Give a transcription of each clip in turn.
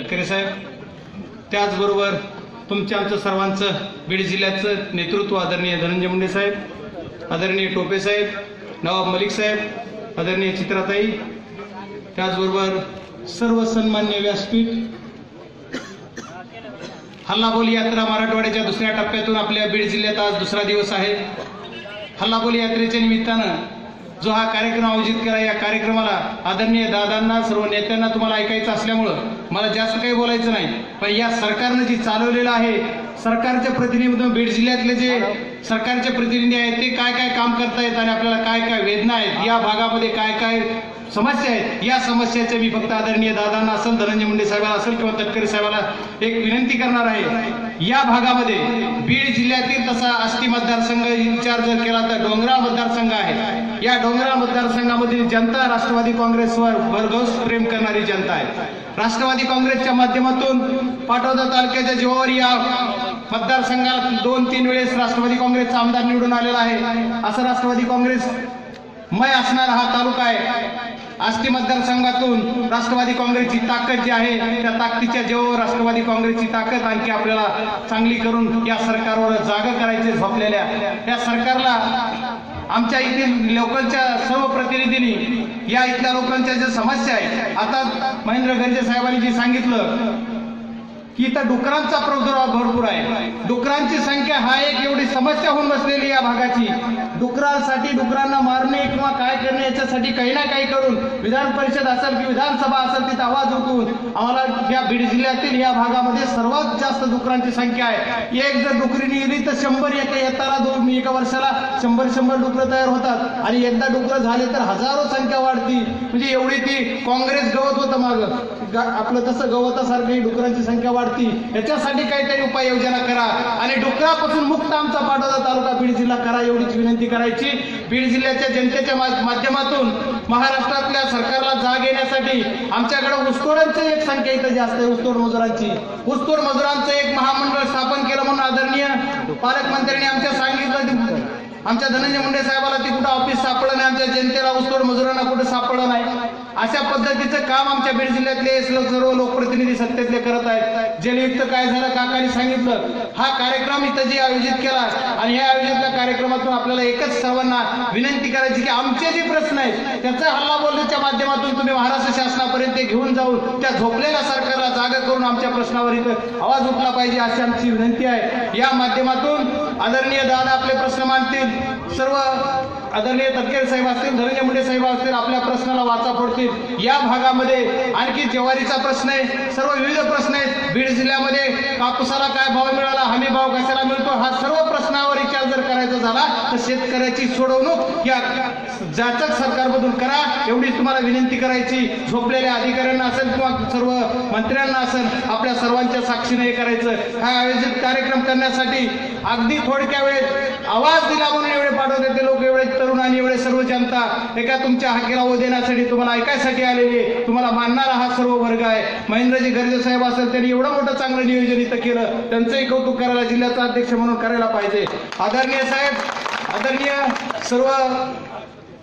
तटकरे साहेब त्याचबरोबर तुमच्या आमचं सर्वांचं बीड जिल्ह्याचं नेतृत्व आदरणीय धनंजय मुंडे साहेब आदरणीय टोपे साहेब नवाब मलिक साहेब आदरणीय चित्राताई त्याचबरोबर सर्व सन्मान्य व्यासपीठ हल्लाबोल यात्रा मराठवाड्याच्या दुसऱ्या टप्प्यातून आपल्या बीड जिल्ह्यात आज दुसरा दिवस आहे. हल्लाबोल यात्रेच्या निमित्तानं जो हा कार्यक्रम आयोजित करा या कार्यक्रमाला आदरणीय दादांना सर्व नेत्यांना तुम्हाला ऐकायचं असल्यामुळं मला जास्त काही बोलायचं नाही. पण या सरकारनं जी चालवलेलं आहे सरकारचे प्रतिनिधी बीड जिल्ह्यातले जे सरकारचे प्रतिनिधी आहेत ते काय काय काम करतायत आणि आपल्याला काय काय वेदना आहेत या भागामध्ये काय काय समस्या आहेत या समस्याचे मी फक्त आदरणीय दादांना असेल धनंजय मुंडे साहेबांना असेल किंवा तटकरे साहेबाला एक विनंती करणार आहे. या भागामध्ये बीड जिल्ह्यातील तसा आष्टी मतदारसंघ विचार जर केला तर डोंगराळ मतदारसंघ आहे. या डोंगराळ मतदारसंघामधील जनता राष्ट्रवादी काँग्रेसवर भरघोस प्रेम करणारी जनता आहे. राष्ट्रवादी काँग्रेसच्या माध्यमातून पाटोदा तालुक्याच्या जीवावर या मतदारसंघात दोन तीन वेळेस राष्ट्रवादी काँग्रेसचा आमदार निवडून आलेला आहे. असं राष्ट्रवादी काँग्रेस मय असणारा हा तालुका आहे. आष्टी मतदारसंघातून राष्ट्रवादी काँग्रेसची ताकद जी आहे त्या ताकदीच्या जेव्हा राष्ट्रवादी काँग्रेसची ताकद आणखी आपल्याला चांगली करून या सरकारवर जागा करायचे झोपलेल्या या सरकारला आमच्या येथील लोकांच्या सर्व प्रतिनिधींनी या इथल्या लोकांच्या ज्या समस्या आहेत आता महेंद्र गर्जे साहेबांनी जे सांगितलं की इथं डुकरांचा प्रादुर्भाव भरपूर आहे. डुकरांची संख्या हा एक एवढी समस्या होऊन बसलेली या भागाची. डुकरांसाठी डुकरांना मारणे किंवा काय करणे याच्यासाठी काही ना काही करून विधान परिषद असेल की विधानसभा असेल तिथं आवाज उठवून आम्हाला या बीड जिल्ह्यातील या भागामध्ये सर्वात जास्त डुकरांची संख्या आहे. एक जर डुकरी निघली तर शंभर एका येताना दोन एका वर्षाला शंभर शंभर डुकरं तयार होतात. आणि एकदा डुकरं झाले तर हजारो संख्या वाढती म्हणजे एवढी ती काँग्रेस गवत होतं माग. आपलं तसं गवतासारखी डुकरांची संख्या वाढती. याच्यासाठी काहीतरी उपाययोजना करा. आणि डुकरापासून मुक्त आमचा पाटोदा तालुका बीड जिल्हा करा एवढीच विनंती करायची. बीड जिल्ह्याच्या जनतेच्या माध्यमातून महाराष्ट्रातल्या सरकारला जाग येण्यासाठी आमच्याकडे ऊसतोडांची एक संख्या इथं जास्त आहे ऊसतोड मजुरांची. ऊसतोड मजुरांचं एक महामंडळ स्थापन केलं म्हणून आदरणीय पालकमंत्र्यांनी आमच्या सांगितलं आमच्या धनंजय मुंडे साहेबाला ती कुठं ऑफिस सापडलं नाही आमच्या जनतेला ऊसतोड मजुरांना कुठं सापडलं नाही. अशा पद्धतीचं काम आमच्या बीड जिल्ह्यातले सर्व लोकप्रतिनिधी सत्तेतले करत आहेत. जलयुक्त काय झालं काकांनी सांगितलं. हा कार्यक्रम इथं जे आयोजित केला आणि या आयोजित कार्यक्रमातून आपल्याला एकच सर्वांना विनंती करायची की आमचे जे प्रश्न आहेत त्याचा हल्ला बोलण्याच्या माध्यमातून तुम्ही महाराष्ट्र शासनापर्यंत घेऊन जाऊन त्या झोपलेल्या सरकारला जागा करून आमच्या प्रश्नावर इथं आवाज उठला पाहिजे अशी आमची विनंती आहे. या माध्यमातून आदरणीय दादा आपले प्रश्न मांडतील. सर्व आदरणीय तटकेर साहेब असतील धनंजय मुंडे साहेब असतील आपल्या प्रश्नाला वाचा फोडतील. या भागामध्ये आणखी ज्वारीचा प्रश्न आहे. सर्व विविध प्रश्न आहेत. बीड जिल्ह्यामध्ये कापूसाला काय भाव मिळाला हमी भाव कशाला मिळतो हा सर्व प्रश्नावर विचार जर करायचा झाला तर शेतकऱ्याची सोडवणूक या जाचक सरकारमधून करा. एवढीच तुम्हाला विनंती करायची. झोपलेल्या अधिकाऱ्यांना असेल किंवा सर्व मंत्र्यांना असेल आपल्या सर्वांच्या साक्षीने हे करायचं. हा आयोजित कार्यक्रम करण्यासाठी अगदी थोडक्या वेळेत आवाज दिला म्हणून एवढे पाठवते ते लोक एवढे तरुण आणि एवढे सर्व जनता एका तुमच्या हाकेला ओ देण्यासाठी तुम्हाला ऐकायसाठी आलेली आहे. तुम्हाला मानणारा हा सर्व वर्ग आहे. महेंद्रजी गर्जे साहेब असेल त्यांनी एवढं मोठं चांगलं नियोजन इथं केलं. त्यांचंही कौतुक करायला जिल्ह्याचा अध्यक्ष म्हणून करायला पाहिजे. आदरणीय साहेब आदरणीय सर्व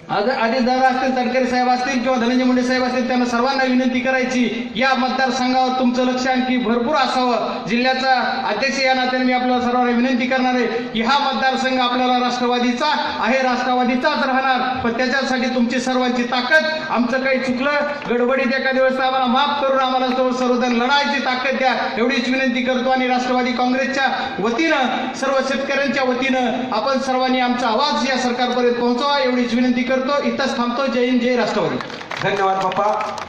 आद- आदिल असतील तडकरे साहेब असतील किंवा धनंजय मुंडे साहेब असतील त्यांना सर्वांना विनंती करायची या मतदारसंघावर तुमचं लक्ष आणखी भरपूर असावं. जिल्ह्याचा अध्यक्ष या नात्याने मी आपल्याला सर्वांना विनंती करणार आहे की हा मतदारसंघ आपल्याला राष्ट्रवादीचा आहे राष्ट्रवादीचाच राहणार. पण त्याच्यासाठी तुमची सर्वांची ताकद आमचं काही चुकलं गडबडीत एखाद्या वेळेस आम्हाला माफ करून आम्हाला सर्व सर्वजण लढायची ताकद द्या एवढीच विनंती करतो. आणि राष्ट्रवादी काँग्रेसच्या वतीनं सर्व शेतकऱ्यांच्या वतीनं आपण सर्वांनी आमचा आवाज या सरकारपर्यंत पोहोचवा एवढीच विनंती करतो इथंच थांबतो जय हिंद जय राष्ट्रवादी. धन्यवाद बाप्पा